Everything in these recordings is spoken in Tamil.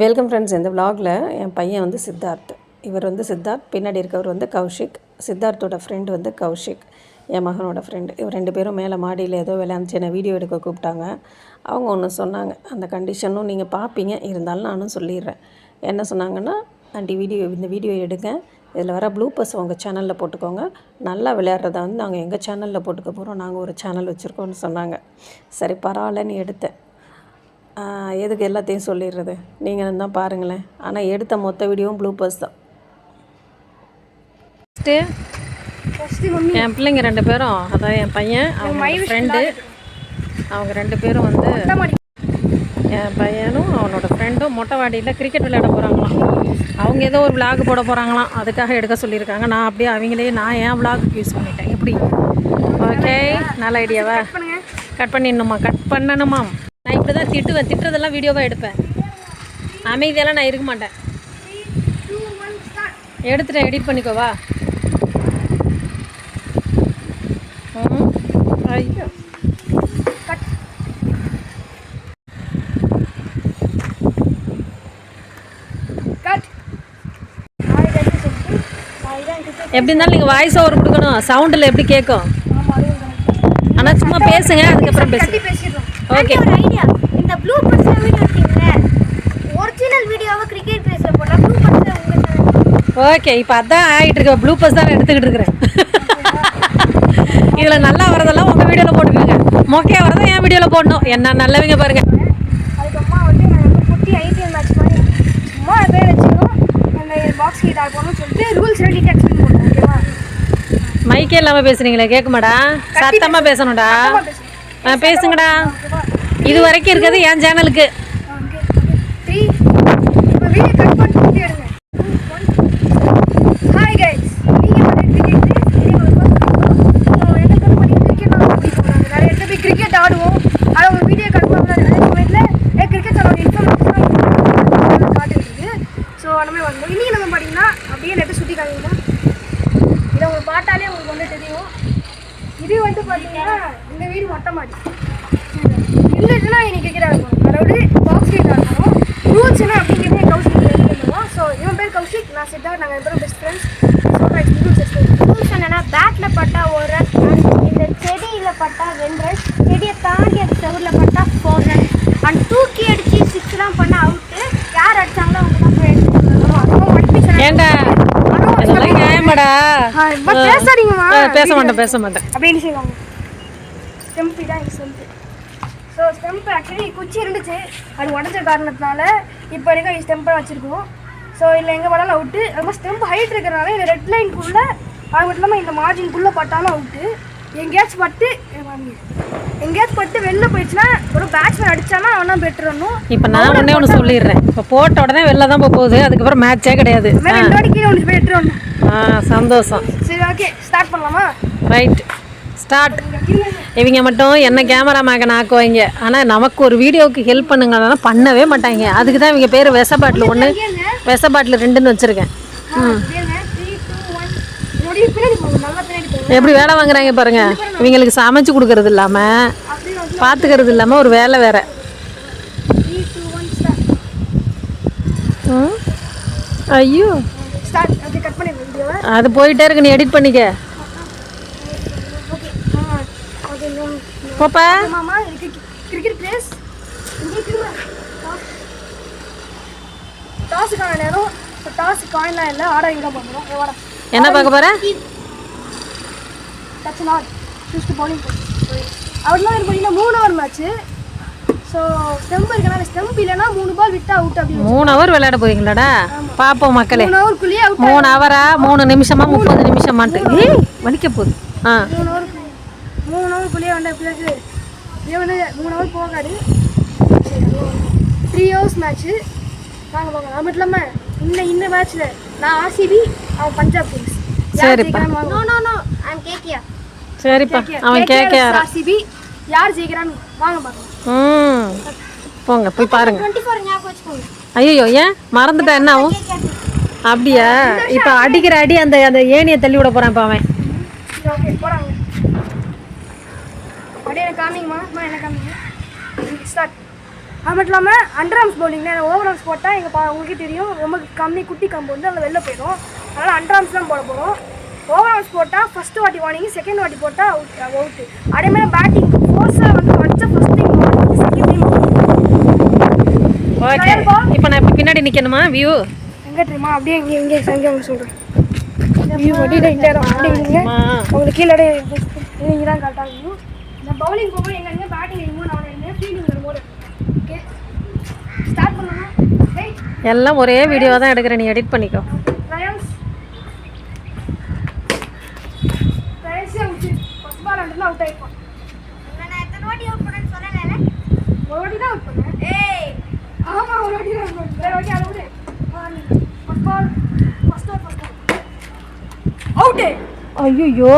வெல்கம் ஃப்ரெண்ட்ஸ் இந்த விலாகில் என் பையன் வந்து சித்தார்த். இவர் வந்து சித்தார்த் பின்னாடி இருக்கவர் வந்து கௌஷிக். சித்தார்த்தோட ஃப்ரெண்டு வந்து கௌஷிக் என் மகனோட ஃப்ரெண்டு இவர் ரெண்டு பேரும் மேலே மாடியில் ஏதோ விளையாண்டுச்சு என்னை வீடியோ எடுக்க கூப்பிட்டாங்க. அவங்க ஒன்று சொன்னாங்க அந்த கண்டிஷனும் நீங்கள் பார்ப்பீங்க இருந்தாலும் நானும் சொல்லிடுறேன். என்ன சொன்னாங்கன்னா ஆண்டி வீடியோ இந்த வீடியோ எடுங்க. இதில் வர ப்ளூப்பர்ஸ் உங்கள் சேனலில் போட்டுக்கோங்க. நல்லா விளையாடுறத வந்து நாங்கள் எங்கள் சேனலில் போட்டுக்க போகிறோம் நாங்கள் ஒரு சேனல் வச்சுருக்கோம்னு சொன்னாங்க. சரி பரவாயில்லன்னு எடுத்தேன். எதுக்கு எல்லாத்தையும் சொல்லிடுறது? நீங்கள் தான் பாருங்களேன். ஆனால் எடுத்த மொத்த வீடியோவும் ப்ளூப்பர்ஸ் தான். ஃபஸ்ட்டு என் பிள்ளைங்க ரெண்டு பேரும் அதான் என் பையன் அவங்க ஃப்ரெண்டு அவங்க ரெண்டு பேரும் வந்து என் பையனும் அவனோட ஃப்ரெண்டும் மொட்டை வாடியில் கிரிக்கெட் விளையாட போகிறாங்களாம் அவங்க ஏதோ ஒரு விளாக் போட போகிறாங்களாம் அதுக்காக எடுக்க சொல்லியிருக்காங்க. நான் அப்படியே அவங்களே நான் ஏன் விளாகுக்கு யூஸ் பண்ணிட்டேன். எப்படி? ஓகே நல்ல ஐடியாவா கட் பண்ணிடணுமா? கட் பண்ணணுமா நான் இப்படி தான் திட்டுவேன். திட்டுறதெல்லாம் வீடியோவாக எடுப்பேன். அமைதியெல்லாம் நான் இருக்க மாட்டேன். எடுத்துட்டேன் எடிட் பண்ணிக்கோவா ஐயோ. எப்படி இருந்தாலும் நீங்கள் வாய்ஸ் ஓவர் கொடுக்கணும். சவுண்டில் எப்படி கேட்கும்? ஆனால் சும்மா பேசுங்க அதுக்கப்புறம் பேசுங்க. ஓகே ஒரு ஐடியா இந்த ப்ளூ பர்ஸ்ல வீடியோ எடுத்தீங்கல்ல ஒரிஜினல் வீடியோவை கிரிக்கெட் ரேஸ்ல போட்டா ப்ளூ பர்ஸ்ல உங்க channel. ஓகே இப்போ அதான் ஆகிட்டு இருக்க. ப்ளூ பஸ் தான் எடுத்துக்கிட்டு இருக்கிறேன். இதில் நல்லா வரதெல்லாம் உங்கள் வீடியோவில் போட்டுக்கோங்க. மொக்கையாக வரதை என் வீடியோவில் போடணும். என்ன நல்லவங்க பாருங்க. அதுக்கப்புறமா வந்து குட்டி ஐபிஎல் மேட்ச் மாதிரி சும்மா பேர் வச்சுக்கணும். அந்த பாக்ஸ் கீட் ஆகணும்னு சொல்லிட்டு ரூல்ஸ் ரெடி எக்ஸ்பிளைன் பண்ணுவோம் ஓகேவா மைக்கே இல்லாமல் பேசுனீங்களே கேட்குமாடா சத்தமாக பேசணும்டா. பேசுங்கடா. இது வரைக்கும் இருக்கிறது என் சேனலுக்கு ஓகே இப்போ வீடியோ பண்ணி எடுங்க ஹாய் கிரிக்கெட் கிரிக்கெட் ஆடுவோம் அதை உங்கள் வீடியோ கட் பண்ணலாம் கிரிக்கெட் இன்ஃபர்மேஷன் காட்டுறது ஸோ அந்த மாதிரி வந்து இன்றைக்கி நம்ம பார்த்தீங்கன்னா அப்படியே நெட்டு சுற்றி காமிங்கன்னா இதை உங்களுக்கு பார்த்தாலே உங்களுக்கு வந்து தெரியும் இது வந்து பார்த்தீங்கன்னா இந்த வீடு மொட்டை மாடி இல்லைன்னா இன்னைக்கு கிரிக்கெட் ஆடணும் அதாவது பாக்ஸ் கிரிக்கெட் ஆடணும் ரூல்ஸ்னா அப்படிங்கிறது கௌஷிக் பண்ணுவோம். ஸோ இவன் பேர் கௌஷிக். நான் சித்தார்த் நாங்கள் பேரும் பெஸ்ட் ஃப்ரெண்ட்ஸ் ஸோ ரூல்ஸ் என்னன்னா பேட்டில் பட்டா ஒரு ரன் இந்த செடியில் பட்டா ரெண்டு ரன் செடியை தாண்டி அந்த செவரில் பட்டா ஃபோர் ரன் அண்ட் தூக்கி அடிச்சு சிக்ஸ்லாம் பண்ண அவுட்டு யார் அடிச்சாங்களோ அவங்க தான் பேச மாட்டேன் பேச மாட்டேன். அப்படின்னு செய்வாங்க. ஸ்டெம்ப் தான் ஸ்டெம்ப் ஸோ ஸ்டெம்ப் ஆக்சுவலி குச்சி இருந்துச்சு. அது உடஞ்ச காரணத்தினால இப்போ வரைக்கும் ஸ்டெம்பை வச்சுருக்கோம். ஸோ இல்லை எங்கே படாலும் அவுட்டு ரொம்ப ஸ்டெம்ப் ஹைட் இருக்கிறனால இந்த ரெட் லைனுக்குள்ளே அது மட்டும் இல்லாமல் இந்த மார்ஜின்குள்ளே பட்டாலும் அவுட்டு எங்கேயாச்சும் பட்டு. எங்கேயாச்சும் பட்டு வெளில போயிடுச்சுன்னா ஒரு பேட்ஸ்மேன் அடிச்சானா அவனா பெட்டுறணும் இப்போ நான் ஒன்றே ஒன்று சொல்லிடுறேன். இப்போ போட்ட உடனே வெளில தான் போக போகுது. அதுக்கப்புறம் மேட்சே கிடையாது. ரெண்டு வாட்டி கீழே ஒன்று போய் எடுத்துருவோம் ஆ சந்தோஷம். சரி ஓகே ஸ்டார்ட் பண்ணலாமா? Right start. இவங்க மட்டும் என்ன கேமரா மேகன் ஆக்குவாங்க ஆனால் நமக்கு ஒரு வீடியோவுக்கு ஹெல்ப் பண்ணுங்கன்னா பண்ணவே மாட்டாங்க அதுக்கு தான் இவங்க பேர் விச பாட்டில் ஒன்று விச பாட்டில் ரெண்டுன்னு வச்சுருக்கேன். எப்படி வேலை வாங்குறாங்க பாருங்க. இவங்களுக்கு சமைச்சு கொடுக்கறது இல்லாமல் பார்த்துக்கிறது இல்லாமல் ஒரு வேலை வேற. ஐயோ. அது போயிட்டே இருக்கு நீ எடிட் பண்ணிக்க ஓகே ஆ ஓகே போப்பா. மாமா இதுக்கு கிரிக்கெட் பிளேஸ் டாஸுக்கான நேரம். இப்போ டாஸ் காயின்லாம் இல்லை ஆர்டர் எங்கே பண்ணுறோம் என்ன பார்க்க போற? Toss not choose to bowling அவ்வளோ இது பார்த்தீங்கன்னா மூணு ஓவர் மேட்ச்சு ஸோ ஸ்டெம்ப் இருக்கனால ஸ்டெம்ப் இல்லைன்னா மூணு பால் விட்டா அவுட் அப்படி மூணு ஹவர் விளையாட போறீங்களாடா? பாப்போம் மக்களே. மூணு மூணு ஹவரா மூணு நிமிஷமா? முப்பது நிமிஷமான்ட்டு. வலிக்க போகுது. ஆ. மூணு ஹவர் மூணு ஹவருக்குள்ளேயே வந்து பிறகு இதே வந்து மூணு ஹவர் போகாது த்ரீ ஹவர்ஸ் மேட்ச்சு நாங்கள் பார்க்கலாம் அது மட்டும் இல்லாமல் இந்த இந்த மேட்ச்சில் நான் ஆர்சிபி அவன் பஞ்சாப் கிங்ஸ் சரிப்பா. நோ நோ நோ ஐம் கேக்கியா சரிப்பா. அவன் கேட்க ஆர்சிபி யார் ஜெயிக்கிறான்னு வாங்க பார்க்கலாம் ம். போங்க போய் பாருங்க. ஐயோ ஏன்? மறந்துட்டா என்ன ஆகும் அப்படியா? இப்போ அடிக்கிற அடி அந்த அந்த ஏணியை தள்ளி விட போறான் இப்போ அவன். அப்படியே எனக்கு காமிங்கம்மா. அம்மா என்ன காமிங்க? ஸ்டார்ட் அது மட்டும் இல்லாமல் under arms bowling over arms போட்டால் எங்கள் பா உங்களுக்கே தெரியும். ரொம்ப கம்மி குட்டி கம்பு வந்து அதில் வெளில போயிடும். அதனால் அண்டர் ஆர்ம்ஸ் தான் போட போகிறோம் ஓவர் ஆர்ம்ஸ் போட்டால் ஃபஸ்ட்டு வாட்டி வார்னிங் செகண்ட் வாட்டி போட்டால் அவுட் அவுட்டு அதே மாதிரி பேட்டிங் ஃபோர்ஸாக வந்து வச்ச first time warning second time okay இப்போ நான் இப்போ பின்னாடி நிற்கணுமா வியூ எங்கே தெரியுமா அப்படியே இங்கே இங்கே அவங்க சொல்கிறேன் வியூ வண்டியில் இந்த இடம் அப்படி இல்லைங்க உங்களுக்கு கீழே இங்கே தான் கரெக்டாக இருக்கும் இந்த பவுலிங் போகும்போது எங்கே பேட்டிங் இருக்கும்போது நான் இருங்க ஃபீல்டிங் வரும்போது ஓகே ஸ்டார்ட் பண்ணலாம் ஹேய் எல்லாம் ஒரே வீடியோ தான் எடுக்கிறேன் நீ எடிட் பண்ணிக்கோ. அவுட் ஃபர்ஸ்ட் பால் அண்டர்ல அவுட் ஆயிருப்பான் நான் எத்தனை வாட்டி அவுட் பண்ணேன்னு சொன்னேன்ல ஒரு வாட்டி தான் அவுட் பண்ணேன். ஏய்! ஆமா ஒரு வாட்டி தான் அவுட் பண்ணேன். வேற வாட்டி அதை விடு. First ball first ball first ball out ஐயோ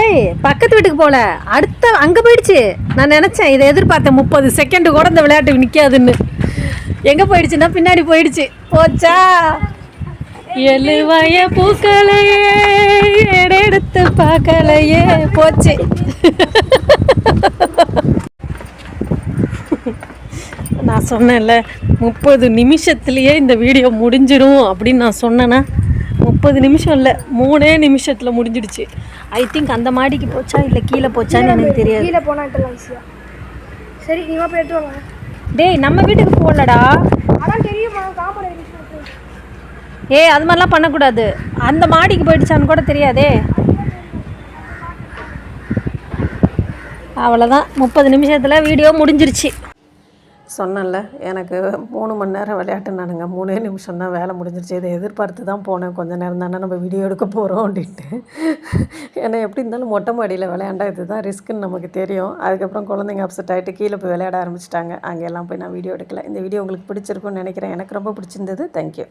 ஏய் பக்கத்து வீட்டுக்கு போல. அடுத்த அங்கே போயிடுச்சு. நான் நினச்சேன் இதை எதிர்பார்த்தேன் முப்பது செகண்டு கூட இந்த விளையாட்டு நிற்காதுன்னு எங்கே போயிடுச்சுன்னா பின்னாடி போயிடுச்சு. போச்சா? எழுவாய பூக்களையே எடுத்து பார்க்கலையே. போச்சு. நான் சொன்னேன்ல முப்பது நிமிஷத்துலேயே இந்த வீடியோ முடிஞ்சிடும் அப்படின்னு நான் சொன்னேன்னா முப்பது நிமிஷம் இல்லை மூணே நிமிஷத்தில் முடிஞ்சிடுச்சு. ஐ திங்க் அந்த மாடிக்கு போச்சா இல்லை கீழே போச்சான்னு எனக்கு தெரியாது. கீழே போனான்ட்டு ஈஸியாக சரி நீ போய் எடுத்து வாங்க. டேய் நம்ம வீட்டுக்கு போகலடா. அதான் தெரியுமா ஏய் அது மாதிரிலாம் பண்ணக்கூடாது. அந்த மாடிக்கு போயிடுச்சான்னு கூட தெரியாதே. அவ்வளோதான் முப்பது நிமிஷத்தில் வீடியோ முடிஞ்சிருச்சு. சொன்னேன்ல எனக்கு மூணு மணி நேரம் விளையாட்டு நானுங்க மூணே நிமிஷம் தான் வேலை முடிஞ்சிருச்சு. இதை எதிர்பார்த்து தான் போனேன். கொஞ்ச நேரம் தானே நம்ம வீடியோ எடுக்க போகிறோம் அப்படின்ட்டு. ஏன்னா எப்படி இருந்தாலும் மொட்டை மாடியில் விளையாண்டா இதுதான் ரிஸ்க்குன்னு நமக்கு தெரியும். அதுக்கப்புறம் குழந்தைங்க அப்செட் ஆகிட்டு கீழே போய் விளையாட ஆரம்பிச்சிட்டாங்க. அங்கெல்லாம் போய் நான் வீடியோ எடுக்கல. இந்த வீடியோ உங்களுக்கு பிடிச்சிருக்குன்னு நினைக்கிறேன். எனக்கு ரொம்ப பிடிச்சிருந்தது. தேங்க்யூ